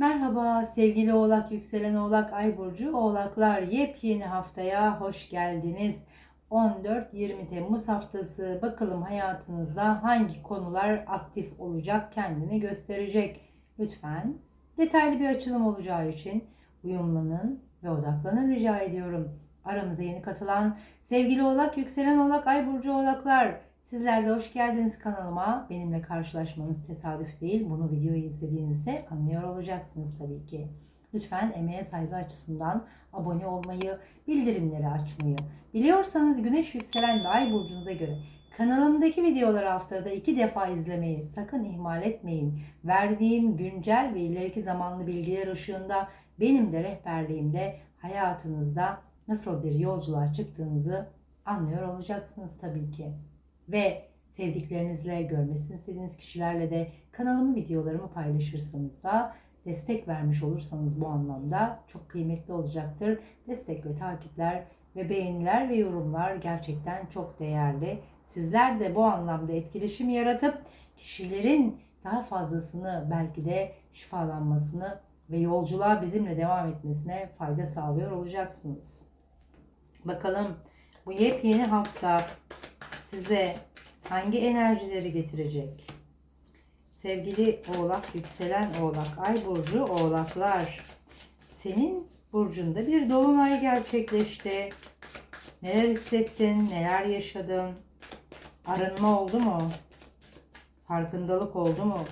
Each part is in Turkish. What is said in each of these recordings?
Merhaba sevgili Oğlak, Yükselen Oğlak, Ay Burcu, Oğlaklar yepyeni haftaya hoş geldiniz. 14-20 Temmuz haftası bakalım hayatınızda hangi konular aktif olacak, kendini gösterecek. Lütfen detaylı bir açılım olacağı için uyumlanın ve odaklanın rica ediyorum. Aramıza yeni katılan sevgili Oğlak, Yükselen Oğlak, Ay Burcu Oğlaklar Sizler de hoş geldiniz kanalıma. Benimle karşılaşmanız tesadüf değil. Bunu videoyu izlediğinizde anlıyor olacaksınız tabii ki. Lütfen emeğe saygı açısından abone olmayı, bildirimleri açmayı, biliyorsanız güneş yükselen ve ay burcunuza göre kanalımdaki videoları haftada iki defa izlemeyi sakın ihmal etmeyin. Verdiğim güncel ve ileriki zamanlı bilgiler ışığında benim de rehberliğimde hayatınızda nasıl bir yolculuğa çıktığınızı anlıyor olacaksınız tabii ki ve sevdiklerinizle, görmesini istediğiniz kişilerle de kanalımın videolarımı paylaşırsanız da destek vermiş olursanız bu anlamda çok kıymetli olacaktır. Destek ve takipler ve beğeniler ve yorumlar gerçekten çok değerli. Sizler de bu anlamda etkileşim yaratıp kişilerin daha fazlasını belki de şifalanmasını ve yolculuğa bizimle devam etmesine fayda sağlıyor olacaksınız. Bakalım bu yepyeni hafta size hangi enerjileri getirecek? Sevgili Oğlak, yükselen Oğlak, Ay burcu Oğlaklar. Senin burcunda bir dolunay gerçekleşti. Neler hissettin? Neler yaşadın? Arınma oldu mu? Farkındalık oldu mu?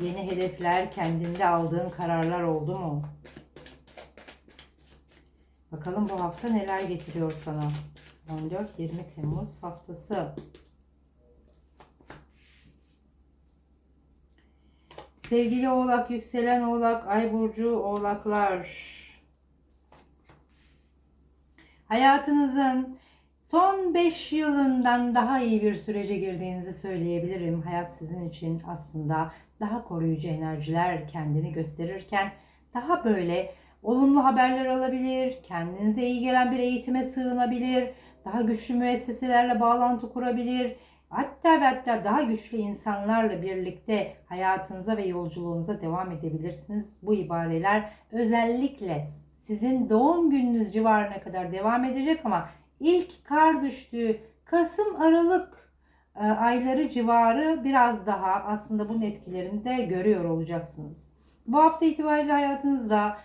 Yeni hedefler, kendinde aldığın kararlar oldu mu? Bakalım bu hafta neler getiriyor sana? 14-20 Temmuz haftası. Sevgili Oğlak, yükselen Oğlak, Ay burcu Oğlaklar. Hayatınızın son 5 yılından daha iyi bir sürece girdiğinizi söyleyebilirim. Hayat sizin için aslında daha koruyucu enerjiler kendini gösterirken daha böyle olumlu haberler alabilir, kendinize iyi gelen bir eğitime sığınabilir, daha güçlü müesseselerle bağlantı kurabilir. Hatta ve hatta daha güçlü insanlarla birlikte hayatınıza ve yolculuğunuza devam edebilirsiniz. Bu ibareler özellikle sizin doğum gününüz civarına kadar devam edecek ama ilk kar düştüğü Kasım Aralık e, ayları civarı biraz daha aslında bunun etkilerini de görüyor olacaksınız. Bu hafta itibariyle hayatınızda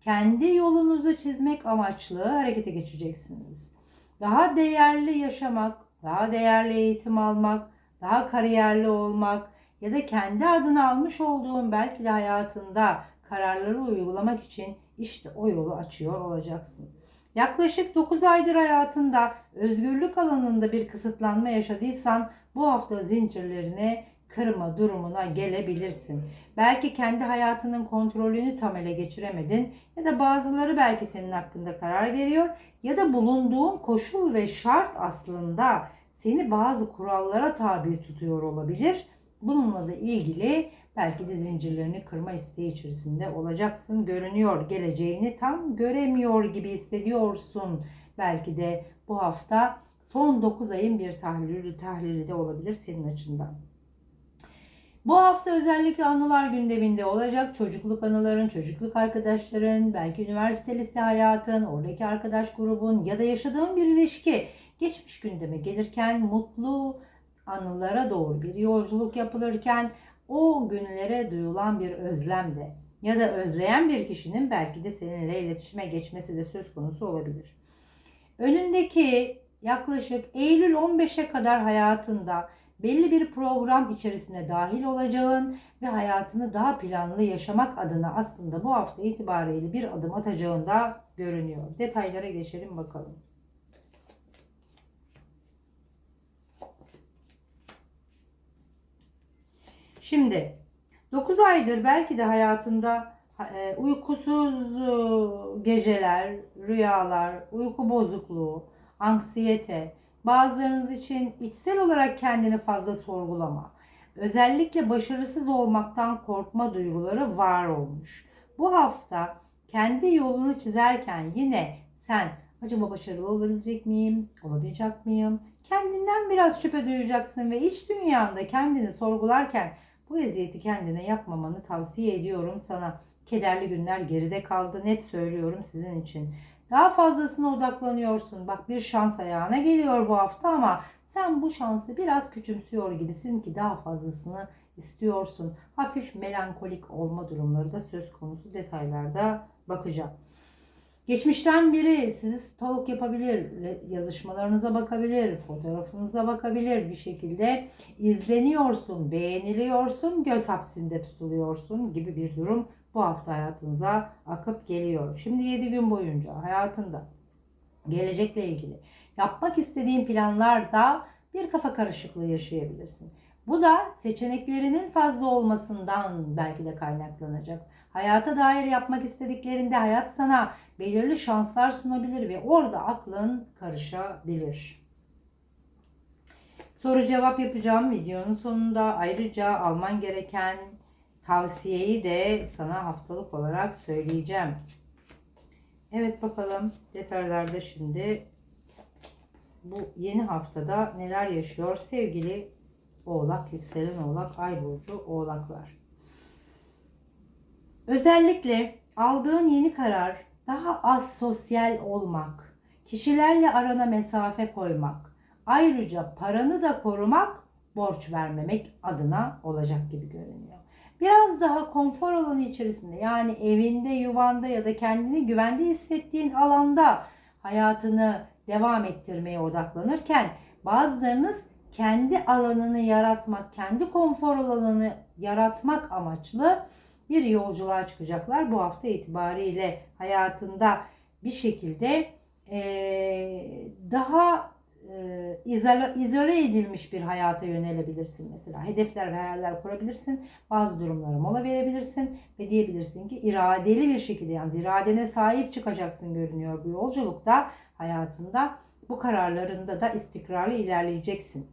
kendi yolunuzu çizmek amaçlı harekete geçeceksiniz. Daha değerli yaşamak, daha değerli eğitim almak, daha kariyerli olmak ya da kendi adını almış olduğun belki de hayatında kararları uygulamak için işte o yolu açıyor olacaksın. Yaklaşık 9 aydır hayatında özgürlük alanında bir kısıtlanma yaşadıysan bu hafta zincirlerini kırma durumuna gelebilirsin. Belki kendi hayatının kontrolünü tam ele geçiremedin ya da bazıları belki senin hakkında karar veriyor ya da bulunduğun koşul ve şart aslında seni bazı kurallara tabi tutuyor olabilir. Bununla da ilgili belki de zincirlerini kırma isteği içerisinde olacaksın. Görünüyor geleceğini tam göremiyor gibi hissediyorsun. Belki de bu hafta son 9 ayın bir tahlili, tahlili de olabilir senin açından. Bu hafta özellikle anılar gündeminde olacak. Çocukluk anıların, çocukluk arkadaşların, belki üniversite lise hayatın, oradaki arkadaş grubun ya da yaşadığın bir ilişki geçmiş gündeme gelirken mutlu anılara doğru bir yolculuk yapılırken o günlere duyulan bir özlem de ya da özleyen bir kişinin belki de seninle iletişime geçmesi de söz konusu olabilir. Önündeki yaklaşık Eylül 15'e kadar hayatında belli bir program içerisine dahil olacağın ve hayatını daha planlı yaşamak adına aslında bu hafta itibariyle bir adım atacağın da görünüyor. Detaylara geçelim bakalım. Şimdi 9 aydır belki de hayatında e, uykusuz e, geceler, rüyalar, uyku bozukluğu, anksiyete, bazılarınız için içsel olarak kendini fazla sorgulama, özellikle başarısız olmaktan korkma duyguları var olmuş. Bu hafta kendi yolunu çizerken yine sen acaba başarılı olabilecek miyim, olabilecek miyim? Kendinden biraz şüphe duyacaksın ve iç dünyanda kendini sorgularken Bu eziyeti kendine yapmamanı tavsiye ediyorum sana. Kederli günler geride kaldı. Net söylüyorum sizin için. Daha fazlasına odaklanıyorsun. Bak bir şans ayağına geliyor bu hafta ama sen bu şansı biraz küçümsüyor gibisin ki daha fazlasını istiyorsun. Hafif melankolik olma durumları da söz konusu detaylarda bakacağım. Geçmişten biri sizi stalk yapabilir, yazışmalarınıza bakabilir, fotoğrafınıza bakabilir bir şekilde izleniyorsun, beğeniliyorsun, göz hapsinde tutuluyorsun gibi bir durum bu hafta hayatınıza akıp geliyor. Şimdi 7 gün boyunca hayatında gelecekle ilgili yapmak istediğin planlarda bir kafa karışıklığı yaşayabilirsin. Bu da seçeneklerinin fazla olmasından belki de kaynaklanacak. Hayata dair yapmak istediklerinde hayat sana belirli şanslar sunabilir ve orada aklın karışabilir. Soru cevap yapacağım videonun sonunda. Ayrıca alman gereken tavsiyeyi de sana haftalık olarak söyleyeceğim. Evet bakalım detaylarda şimdi bu yeni haftada neler yaşıyor sevgili Oğlak, yükselen Oğlak, Ay burcu Oğlaklar. Özellikle aldığın yeni karar daha az sosyal olmak, kişilerle arana mesafe koymak, ayrıca paranı da korumak, borç vermemek adına olacak gibi görünüyor. Biraz daha konfor alanı içerisinde yani evinde, yuvanda ya da kendini güvende hissettiğin alanda hayatını devam ettirmeye odaklanırken bazılarınız kendi alanını yaratmak, kendi konfor alanını yaratmak amaçlı bir yolculuğa çıkacaklar. Bu hafta itibariyle hayatında bir şekilde daha e, izole, izole edilmiş bir hayata yönelebilirsin mesela. Hedefler ve hayaller kurabilirsin. Bazı durumlara mola verebilirsin ve diyebilirsin ki iradeli bir şekilde yani iradene sahip çıkacaksın görünüyor bu yolculukta hayatında. Bu kararlarında da istikrarlı ilerleyeceksin.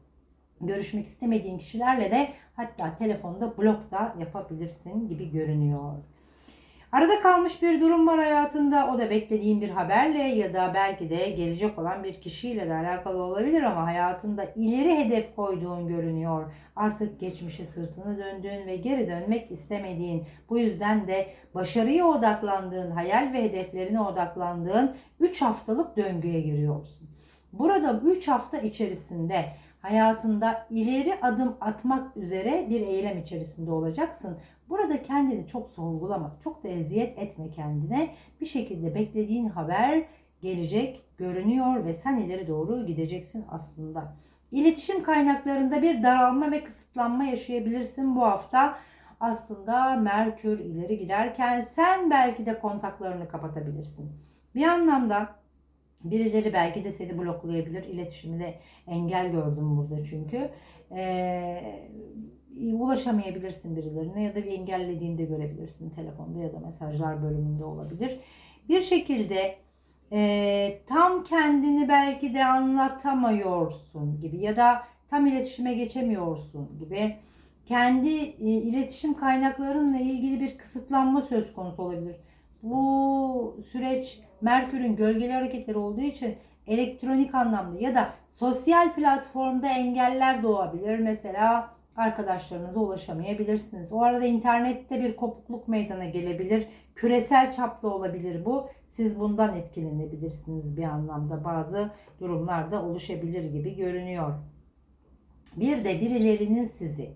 Görüşmek istemediğin kişilerle de hatta telefonda blok da yapabilirsin gibi görünüyor. Arada kalmış bir durum var hayatında. O da beklediğin bir haberle ya da belki de gelecek olan bir kişiyle de alakalı olabilir ama hayatında ileri hedef koyduğun görünüyor. Artık geçmişe sırtını döndüğün ve geri dönmek istemediğin, bu yüzden de başarıya odaklandığın, hayal ve hedeflerine odaklandığın 3 haftalık döngüye giriyorsun. Burada 3 hafta içerisinde hayatında ileri adım atmak üzere bir eylem içerisinde olacaksın. Burada kendini çok sorgulama, çok da eziyet etme kendine. Bir şekilde beklediğin haber gelecek, görünüyor ve sen ileri doğru gideceksin aslında. İletişim kaynaklarında bir daralma ve kısıtlanma yaşayabilirsin bu hafta. Aslında Merkür ileri giderken sen belki de kontaklarını kapatabilirsin. Bir anlamda Birileri belki de seni bloklayabilir. İletişimine engel gördüm burada çünkü. Ee, ulaşamayabilirsin birilerine ya da bir engellediğinde görebilirsin telefonda ya da mesajlar bölümünde olabilir. Bir şekilde e, tam kendini belki de anlatamıyorsun gibi ya da tam iletişime geçemiyorsun gibi kendi e, iletişim kaynaklarınla ilgili bir kısıtlanma söz konusu olabilir. Bu süreç Merkür'ün gölgeli hareketleri olduğu için elektronik anlamda ya da sosyal platformda engeller doğabilir. Mesela arkadaşlarınıza ulaşamayabilirsiniz. O arada internette bir kopukluk meydana gelebilir. Küresel çapta olabilir bu. Siz bundan etkilenebilirsiniz bir anlamda. Bazı durumlarda oluşabilir gibi görünüyor. Bir de birilerinin sizi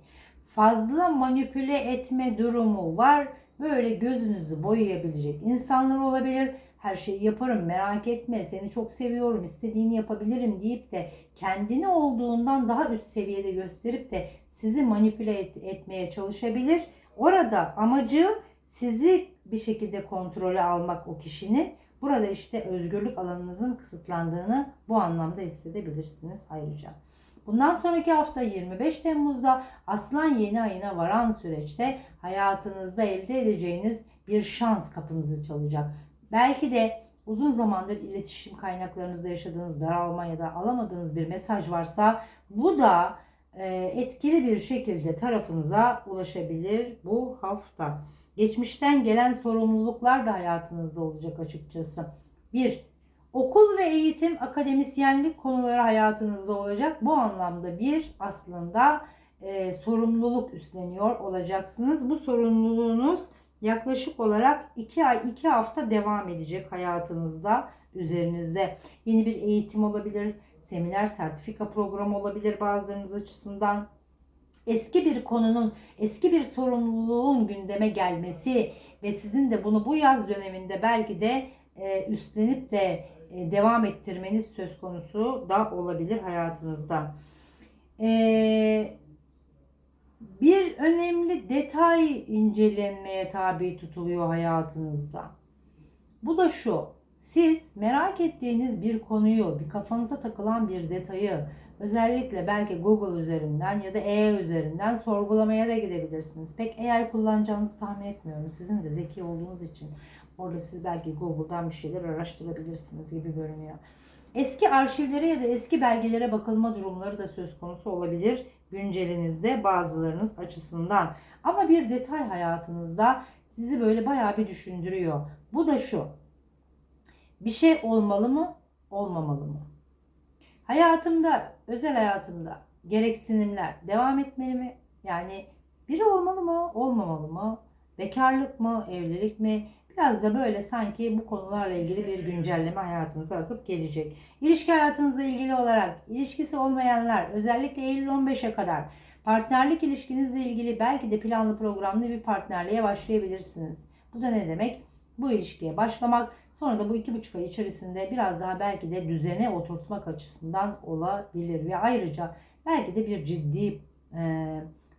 fazla manipüle etme durumu var. Böyle gözünüzü boyayabilecek insanlar olabilir her şeyi yaparım merak etme seni çok seviyorum istediğini yapabilirim deyip de kendini olduğundan daha üst seviyede gösterip de sizi manipüle et, etmeye çalışabilir. Orada amacı sizi bir şekilde kontrole almak o kişinin. Burada işte özgürlük alanınızın kısıtlandığını bu anlamda hissedebilirsiniz ayrıca. Bundan sonraki hafta 25 Temmuz'da Aslan yeni ayına varan süreçte hayatınızda elde edeceğiniz bir şans kapınızı çalacak. Belki de uzun zamandır iletişim kaynaklarınızda yaşadığınız daralma ya da alamadığınız bir mesaj varsa bu da e, etkili bir şekilde tarafınıza ulaşabilir bu hafta. Geçmişten gelen sorumluluklar da hayatınızda olacak açıkçası. Bir, okul ve eğitim, akademisyenlik konuları hayatınızda olacak. Bu anlamda bir aslında e, sorumluluk üstleniyor olacaksınız. Bu sorumluluğunuz yaklaşık olarak 2 ay 2 hafta devam edecek hayatınızda üzerinizde. Yeni bir eğitim olabilir, seminer, sertifika programı olabilir bazılarınız açısından. Eski bir konunun, eski bir sorumluluğun gündeme gelmesi ve sizin de bunu bu yaz döneminde belki de e, üstlenip de devam ettirmeniz söz konusu da olabilir hayatınızda. E, bir önemli detay incelenmeye tabi tutuluyor hayatınızda. Bu da şu. Siz merak ettiğiniz bir konuyu, bir kafanıza takılan bir detayı özellikle belki Google üzerinden ya da AI üzerinden sorgulamaya da gidebilirsiniz. Pek AI kullanacağınızı tahmin etmiyorum. Sizin de zeki olduğunuz için orada siz belki Google'dan bir şeyler araştırabilirsiniz gibi görünüyor. Eski arşivlere ya da eski belgelere bakılma durumları da söz konusu olabilir güncelinizde bazılarınız açısından. Ama bir detay hayatınızda sizi böyle bayağı bir düşündürüyor. Bu da şu. Bir şey olmalı mı, olmamalı mı? Hayatımda, özel hayatımda gereksinimler devam etmeli mi? Yani biri olmalı mı, olmamalı mı? Bekarlık mı, evlilik mi? Biraz da böyle sanki bu konularla ilgili bir güncelleme hayatınıza akıp gelecek. İlişki hayatınızla ilgili olarak ilişkisi olmayanlar özellikle Eylül 15'e kadar partnerlik ilişkinizle ilgili belki de planlı programlı bir partnerliğe başlayabilirsiniz. Bu da ne demek? Bu ilişkiye başlamak sonra da bu iki buçuk ay içerisinde biraz daha belki de düzene oturtmak açısından olabilir. Ve ayrıca belki de bir ciddi e,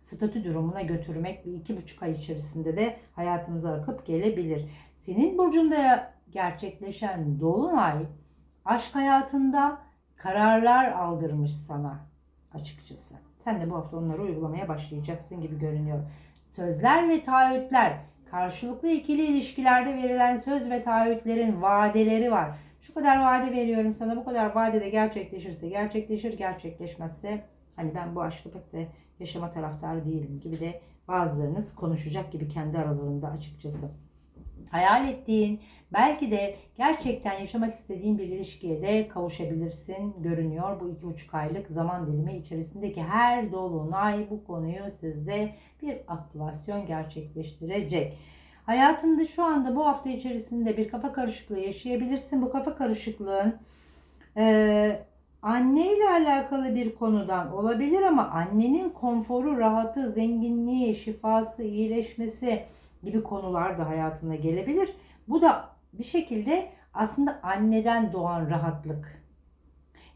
statü durumuna götürmek bir iki buçuk ay içerisinde de hayatınıza akıp gelebilir. Senin burcunda gerçekleşen dolunay aşk hayatında kararlar aldırmış sana açıkçası. Sen de bu hafta onları uygulamaya başlayacaksın gibi görünüyor. Sözler ve taahhütler, karşılıklı ikili ilişkilerde verilen söz ve taahhütlerin vadeleri var. Şu kadar vade veriyorum sana, bu kadar vadede gerçekleşirse gerçekleşir, gerçekleşmezse hani ben bu aşkı pek de yaşama taraftarı değilim gibi de bazılarınız konuşacak gibi kendi aralarında açıkçası hayal ettiğin, belki de gerçekten yaşamak istediğin bir ilişkiye de kavuşabilirsin görünüyor. Bu iki buçuk aylık zaman dilimi içerisindeki her dolunay bu konuyu sizde bir aktivasyon gerçekleştirecek. Hayatında şu anda bu hafta içerisinde bir kafa karışıklığı yaşayabilirsin. Bu kafa karışıklığın e, anne ile alakalı bir konudan olabilir ama annenin konforu, rahatı, zenginliği, şifası, iyileşmesi, gibi konular da hayatına gelebilir. Bu da bir şekilde aslında anneden doğan rahatlık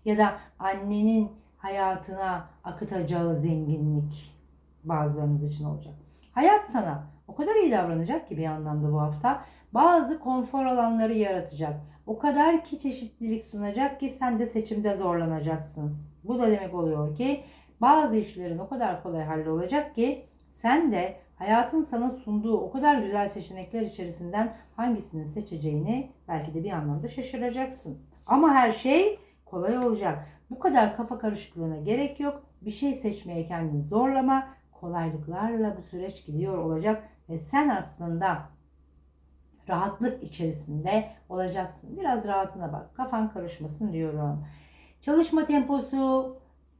ya da annenin hayatına akıtacağı zenginlik bazılarınız için olacak. Hayat sana o kadar iyi davranacak ki bir anlamda bu hafta. Bazı konfor alanları yaratacak. O kadar ki çeşitlilik sunacak ki sen de seçimde zorlanacaksın. Bu da demek oluyor ki bazı işlerin o kadar kolay hallolacak ki sen de hayatın sana sunduğu o kadar güzel seçenekler içerisinden hangisini seçeceğini belki de bir anlamda şaşıracaksın. Ama her şey kolay olacak. Bu kadar kafa karışıklığına gerek yok. Bir şey seçmeye kendini zorlama. Kolaylıklarla bu süreç gidiyor olacak ve sen aslında rahatlık içerisinde olacaksın. Biraz rahatına bak. Kafan karışmasın diyorum. Çalışma temposu,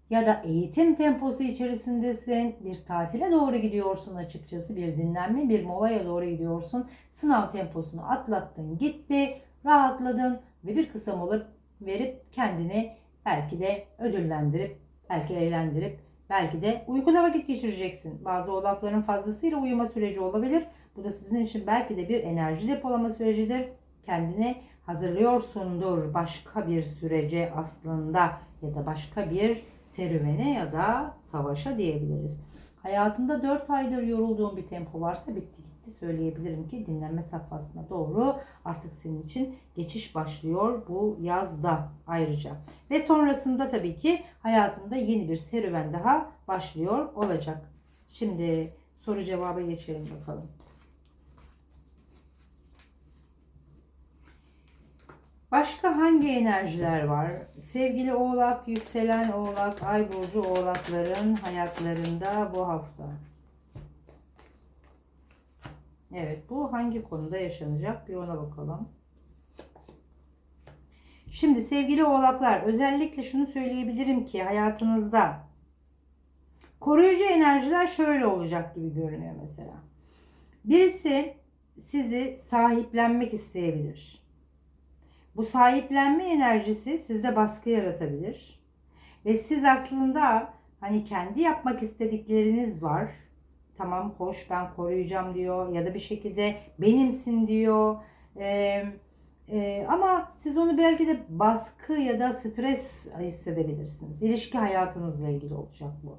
ya da eğitim temposu içerisindesin. Bir tatile doğru gidiyorsun açıkçası. Bir dinlenme, bir molaya doğru gidiyorsun. Sınav temposunu atlattın, gitti, rahatladın ve bir kısa mola verip kendini belki de ödüllendirip, belki eğlendirip, belki de uykuda vakit geçireceksin. Bazı oğlakların fazlasıyla uyuma süreci olabilir. Bu da sizin için belki de bir enerji depolama sürecidir. Kendini hazırlıyorsundur başka bir sürece aslında ya da başka bir serüvene ya da savaşa diyebiliriz. Hayatında 4 aydır yorulduğun bir tempo varsa bitti gitti söyleyebilirim ki dinlenme safhasına doğru artık senin için geçiş başlıyor bu yazda ayrıca. Ve sonrasında tabii ki hayatında yeni bir serüven daha başlıyor olacak. Şimdi soru cevaba geçelim bakalım. Başka hangi enerjiler var? Sevgili oğlak, yükselen oğlak, ay burcu oğlakların hayatlarında bu hafta. Evet bu hangi konuda yaşanacak bir ona bakalım. Şimdi sevgili oğlaklar özellikle şunu söyleyebilirim ki hayatınızda Koruyucu enerjiler şöyle olacak gibi görünüyor mesela. Birisi sizi sahiplenmek isteyebilir. Bu sahiplenme enerjisi sizde baskı yaratabilir. Ve siz aslında hani kendi yapmak istedikleriniz var. Tamam hoş ben koruyacağım diyor ya da bir şekilde benimsin diyor. Ee, e, ama siz onu belki de baskı ya da stres hissedebilirsiniz. İlişki hayatınızla ilgili olacak bu.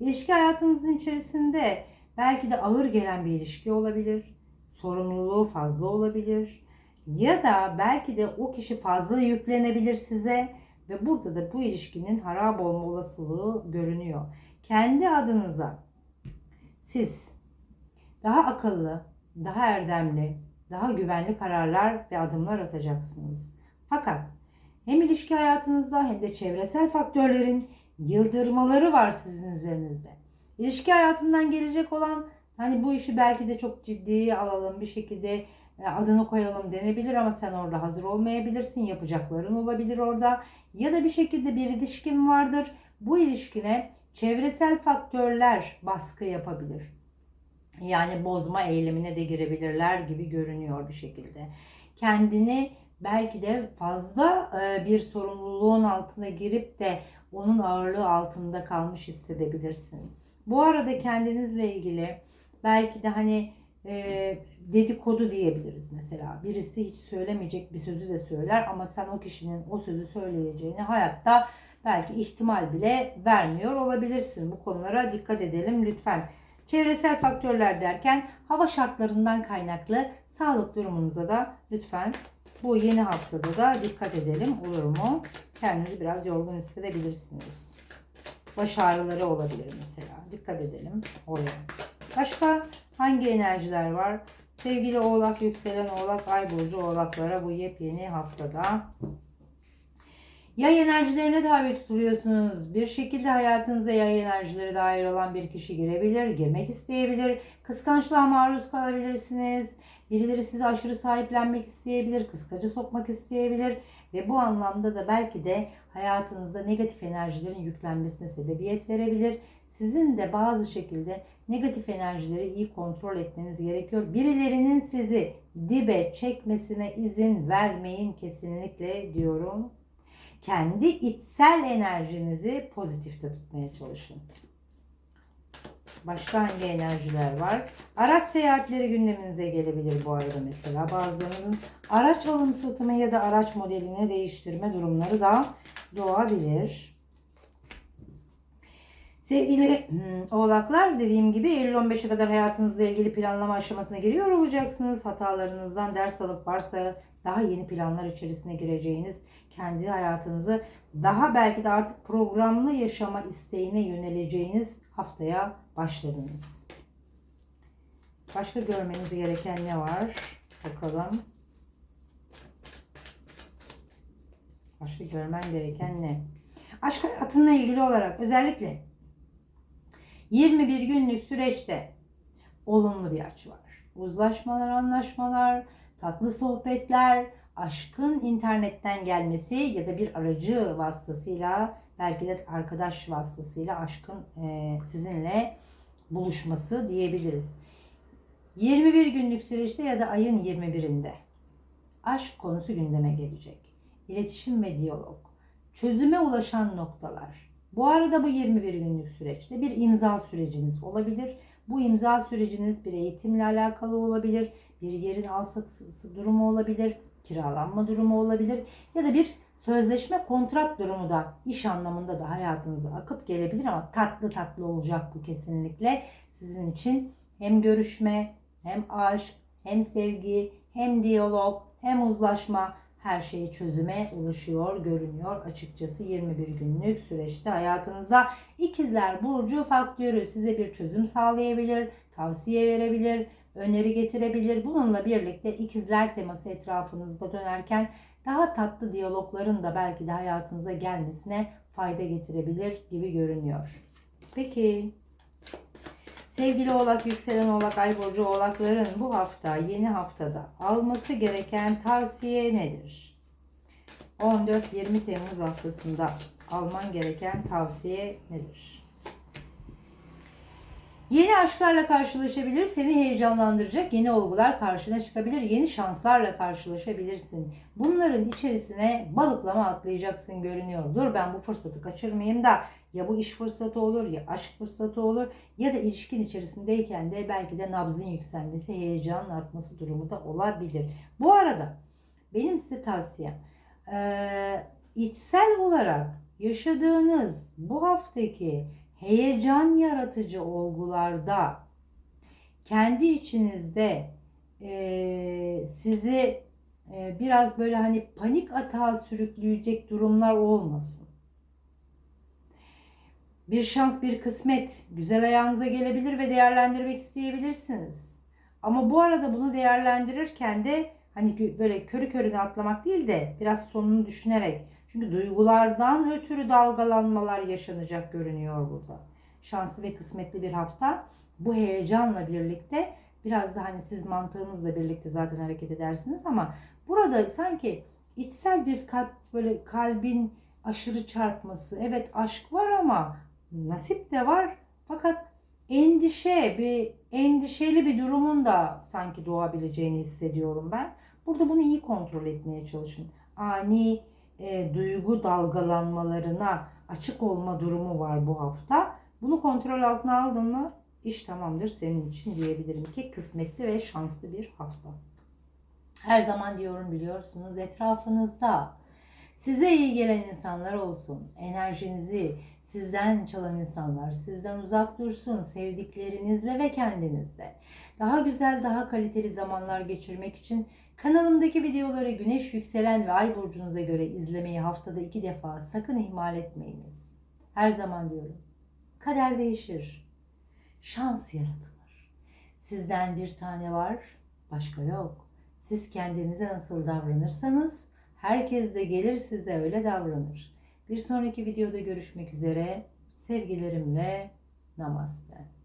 İlişki hayatınızın içerisinde belki de ağır gelen bir ilişki olabilir. Sorumluluğu fazla olabilir. Ya da belki de o kişi fazla yüklenebilir size ve burada da bu ilişkinin harap olma olasılığı görünüyor. Kendi adınıza siz daha akıllı, daha erdemli, daha güvenli kararlar ve adımlar atacaksınız. Fakat hem ilişki hayatınızda hem de çevresel faktörlerin yıldırmaları var sizin üzerinizde. İlişki hayatından gelecek olan hani bu işi belki de çok ciddiye alalım bir şekilde e, adını koyalım denebilir ama sen orada hazır olmayabilirsin. Yapacakların olabilir orada. Ya da bir şekilde bir ilişkin vardır. Bu ilişkine çevresel faktörler baskı yapabilir. Yani bozma eylemine de girebilirler gibi görünüyor bir şekilde. Kendini belki de fazla e, bir sorumluluğun altına girip de onun ağırlığı altında kalmış hissedebilirsin. Bu arada kendinizle ilgili belki de hani e, dedikodu diyebiliriz mesela. Birisi hiç söylemeyecek bir sözü de söyler ama sen o kişinin o sözü söyleyeceğini hayatta belki ihtimal bile vermiyor olabilirsin. Bu konulara dikkat edelim lütfen. Çevresel faktörler derken hava şartlarından kaynaklı sağlık durumunuza da lütfen bu yeni haftada da dikkat edelim olur mu? Kendinizi biraz yorgun hissedebilirsiniz. Baş ağrıları olabilir mesela. Dikkat edelim oraya. Başka hangi enerjiler var? Sevgili oğlak, yükselen oğlak, ay burcu oğlaklara bu yepyeni haftada Yay enerjilerine tabi tutuluyorsunuz. Bir şekilde hayatınıza yay enerjileri dair olan bir kişi girebilir, girmek isteyebilir. Kıskançlığa maruz kalabilirsiniz. Birileri sizi aşırı sahiplenmek isteyebilir, kıskacı sokmak isteyebilir. Ve bu anlamda da belki de hayatınızda negatif enerjilerin yüklenmesine sebebiyet verebilir. Sizin de bazı şekilde negatif enerjileri iyi kontrol etmeniz gerekiyor. Birilerinin sizi dibe çekmesine izin vermeyin kesinlikle diyorum kendi içsel enerjinizi pozitifte tutmaya çalışın. Başka hangi enerjiler var? Araç seyahatleri gündeminize gelebilir bu arada mesela. Bazılarınızın araç alım satımı ya da araç modelini değiştirme durumları da doğabilir. Sevgili hmm, oğlaklar dediğim gibi Eylül 15'e kadar hayatınızla ilgili planlama aşamasına giriyor olacaksınız. Hatalarınızdan ders alıp varsa daha yeni planlar içerisine gireceğiniz, kendi hayatınızı daha belki de artık programlı yaşama isteğine yöneleceğiniz haftaya başladınız. Başka görmeniz gereken ne var? Bakalım. Başka görmen gereken ne? Aşk hayatınla ilgili olarak özellikle 21 günlük süreçte olumlu bir açı var. Uzlaşmalar, anlaşmalar, tatlı sohbetler, aşkın internetten gelmesi ya da bir aracı vasıtasıyla belki de arkadaş vasıtasıyla aşkın e, sizinle buluşması diyebiliriz. 21 günlük süreçte ya da ayın 21'inde aşk konusu gündeme gelecek. İletişim ve diyalog, çözüme ulaşan noktalar. Bu arada bu 21 günlük süreçte bir imza süreciniz olabilir. Bu imza süreciniz bir eğitimle alakalı olabilir, bir yerin al satısı durumu olabilir, kiralanma durumu olabilir ya da bir sözleşme kontrat durumu da iş anlamında da hayatınıza akıp gelebilir ama tatlı tatlı olacak bu kesinlikle. Sizin için hem görüşme hem aşk hem sevgi hem diyalog hem uzlaşma her şeyi çözüme ulaşıyor görünüyor. Açıkçası 21 günlük süreçte hayatınızda ikizler burcu faktörü size bir çözüm sağlayabilir, tavsiye verebilir, öneri getirebilir. Bununla birlikte ikizler teması etrafınızda dönerken daha tatlı diyalogların da belki de hayatınıza gelmesine fayda getirebilir gibi görünüyor. Peki sevgili oğlak, yükselen oğlak, ay burcu oğlakların bu hafta, yeni haftada alması gereken tavsiye nedir? 14-20 Temmuz haftasında alman gereken tavsiye nedir? Yeni aşklarla karşılaşabilir, seni heyecanlandıracak yeni olgular karşına çıkabilir, yeni şanslarla karşılaşabilirsin. Bunların içerisine balıklama atlayacaksın görünüyor. Dur ben bu fırsatı kaçırmayayım da ya bu iş fırsatı olur ya aşk fırsatı olur ya da ilişkin içerisindeyken de belki de nabzın yükselmesi, heyecanın artması durumu da olabilir. Bu arada benim size tavsiyem içsel olarak yaşadığınız bu haftaki heyecan yaratıcı olgularda kendi içinizde eee, sizi eee, biraz böyle hani panik atağa sürükleyecek durumlar olmasın. Bir şans, bir kısmet güzel ayağınıza gelebilir ve değerlendirmek isteyebilirsiniz. Ama bu arada bunu değerlendirirken de hani böyle körü körüne atlamak değil de biraz sonunu düşünerek. Çünkü duygulardan ötürü dalgalanmalar yaşanacak görünüyor burada. Şanslı ve kısmetli bir hafta. Bu heyecanla birlikte biraz da hani siz mantığınızla birlikte zaten hareket edersiniz ama burada sanki içsel bir kalp böyle kalbin aşırı çarpması. Evet aşk var ama nasip de var. Fakat endişe, bir endişeli bir durumun da sanki doğabileceğini hissediyorum ben. Burada bunu iyi kontrol etmeye çalışın. Ani e, duygu dalgalanmalarına açık olma durumu var bu hafta. Bunu kontrol altına aldın mı iş tamamdır senin için diyebilirim ki kısmetli ve şanslı bir hafta. Her zaman diyorum biliyorsunuz etrafınızda size iyi gelen insanlar olsun. Enerjinizi sizden çalan insanlar sizden uzak dursun sevdiklerinizle ve kendinizle. Daha güzel, daha kaliteli zamanlar geçirmek için kanalımdaki videoları güneş yükselen ve ay burcunuza göre izlemeyi haftada iki defa sakın ihmal etmeyiniz. Her zaman diyorum. Kader değişir. Şans yaratılır. Sizden bir tane var, başka yok. Siz kendinize nasıl davranırsanız herkes de gelir size öyle davranır. Bir sonraki videoda görüşmek üzere. Sevgilerimle namaste.